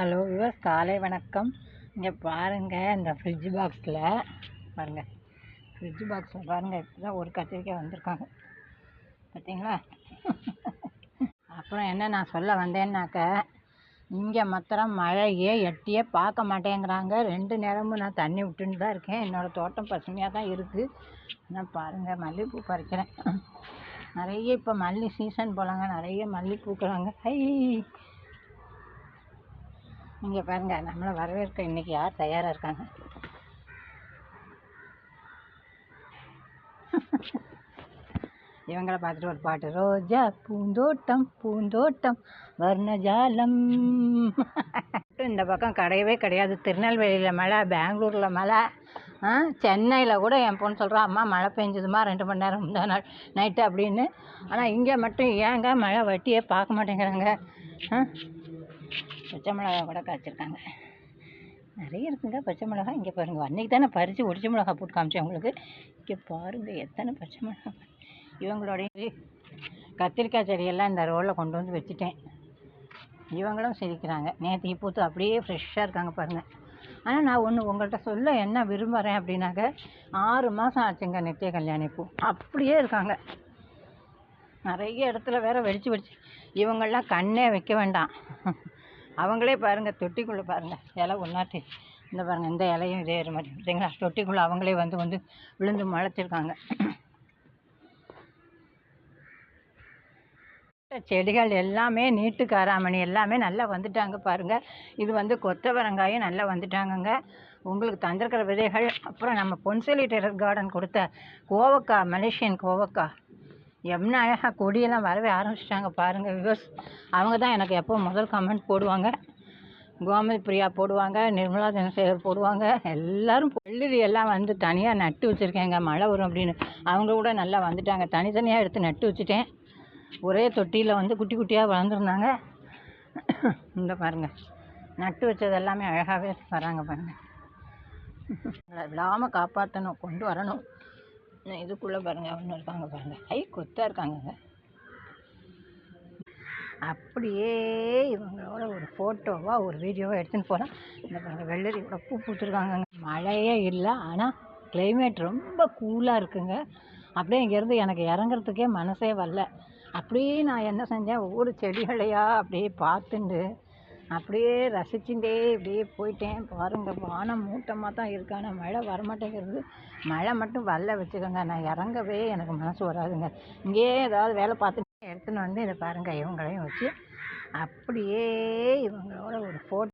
Hello விவஸ் காலை வணக்கம். இங்கே பாருங்கள் இந்த ஃப்ரிட்ஜ் பாக்ஸில் பாருங்கள் ஃப்ரிட்ஜ் பாக்ஸில் பாருங்கள் இப்போ தான் ஒரு கத்திரிக்காய் வந்திருக்காங்க. பார்த்தீங்களா அப்புறம் என்ன நான் சொல்ல வந்தேன்னாக்க இங்கே மாத்திரம் மழையே எட்டியே பார்க்க மாட்டேங்கிறாங்க. ரெண்டு நேரமும் நான் தண்ணி விட்டுன்னு தான் இருக்கேன். என்னோடய தோட்டம் பசுமையாக தான் இருக்குது ஆனால் பாருங்கள் மல்லிகைப்பூ பறிக்கிறேன். நிறைய இப்போ மல்லி சீசன் போலாங்க. நிறைய மல்லி பூக்கிறாங்க ஐ இங்கே பாருங்க நம்மளை வரவேற்க இன்னைக்கு யார் தயாராக இருக்காங்க? இவங்களை பார்த்துட்டு ஒரு பாட்டு ரோஜா பூந்தோட்டம் பூந்தோட்டம் வர்ணஜாலம். இந்த பக்கம் கிடையவே கிடையாது. திருநெல்வேலியில் மழை பெங்களூரில் மழை ஆ சென்னையில் கூட என் பொண்ணு சொல்கிறா அம்மா மழை பெஞ்சதுமா ரெண்டு மணி நேரம் முந்தா நாள் நைட்டு அப்படின்னு. ஆனால் இங்கே மட்டும் ஏங்க மழை வட்டியே பார்க்க மாட்டேங்கிறாங்க. ஆ பச்சை மிளகா கூட காய்ச்சிருக்காங்க. நிறைய இருக்குங்க. பச்சை மிளகா இங்கே பாருங்கள் அன்றைக்கி தானே பறித்து ஒடிச்ச மிளகா போட்டு காமிச்சேன் உங்களுக்கு. இங்கே பாருங்கள் எத்தனை பச்சை மிளகா இவங்களுடைய கத்திரிக்காய் செடியெல்லாம் இந்த ரோலில் கொண்டு வந்து வச்சுட்டேன். இவங்களும் சிரிக்கிறாங்க. நேற்று பூத்து அப்படியே ஃப்ரெஷ்ஷாக இருக்காங்க பாருங்கள் ஆனால் நான் ஒன்று உங்கள்கிட்ட சொல்ல என்ன விரும்புகிறேன் அப்படின்னாக்க ஆறு மாதம் ஆச்சுங்க நித்திய கல்யாணி பூ. அப்படியே இருக்காங்க. நிறைய இடத்துல வேற வெடிச்சு வெடிச்சு. இவங்கள்லாம் கண்ணே வைக்க வேண்டாம். அவங்களே பாருங்கள் தொட்டிக்குள்ளே பாருங்கள் இலை ஒன்றாட்டி இந்த பாருங்கள் இந்த இலையும் இதே மாதிரி பார்த்தீங்களா தொட்டிக்குள்ளே அவங்களே வந்து வந்து விழுந்து முளைச்சிருக்காங்க. செடிகள் எல்லாமே நீட்டு காராமணி எல்லாமே நல்லா வந்துட்டாங்க பாருங்கள் இது வந்து கொத்தவரங்காயும் நல்லா வந்துட்டாங்கங்க. உங்களுக்கு தந்திருக்கிற விதைகள் அப்புறம் நம்ம பொன்செலி டெரஸ் கார்டன் கொடுத்த கோவக்காய் மலேசியன் கோவக்காய். என்ன அழகாக கொடியெல்லாம் வரவே ஆரம்பிச்சிட்டாங்க பாருங்கள் விவஸ் அவங்க தான் எனக்கு எப்போ முதல் கமெண்ட் போடுவாங்க. கோமதி பிரியா போடுவாங்க நிர்மலா தினசேகர் போடுவாங்க. எல்லாரும் வெள்ளரி எல்லாம் வந்து தனியாக நட்டு வச்சுருக்கேங்க மழை வரும் அப்படின்னு. அவங்க கூட நல்லா வந்துட்டாங்க. தனித்தனியாக எடுத்து நட்டு வச்சுட்டேன். ஒரே தொட்டியில் வந்து குட்டி குட்டியாக வளர்ந்துருந்தாங்க. இந்த பாருங்கள் நட்டு வச்சது எல்லாமே அழகாகவே வராங்க பாருங்கள் விடாமல் காப்பாற்றணும் கொண்டு வரணும். இதுக்குள்ளே பாருங்கள் ஒன்று இருக்காங்க பாருங்கள் ஐ கொத்தாக இருக்காங்கங்க. அப்படியே இவங்களோட ஒரு ஃபோட்டோவாக ஒரு வீடியோவாக எடுத்துன்னு போனால் இந்த பாருங்கள் வெள்ளரியோட பூ பூத்துருக்காங்கங்க. மழையே இல்லை ஆனால் கிளைமேட் ரொம்ப கூலாக இருக்குங்க. அப்படியே இங்கேருந்து எனக்கு இறங்குறதுக்கே மனசே வரல. அப்படியே நான் என்ன செஞ்சேன் ஒவ்வொரு செடிகளையாக அப்படியே பார்த்துண்டு அப்படியே ரசிச்சுட்டே இப்படியே போயிட்டேன். பாருங்கள் வானம் மூட்டமாக தான் இருக்குது ஆனால் மழை வரமாட்டேங்கிறது மழை மட்டும் வரல வச்சுக்கோங்க. நான் இறங்கவே எனக்கு மனசு வராதுங்க. இங்கேயே ஏதாவது வேலை பார்த்துட்டு எடுத்துன்னு வந்து இதை பாருங்கள் இவங்களையும் வச்சு அப்படியே இவங்களோட ஒரு ஃபோட்டோ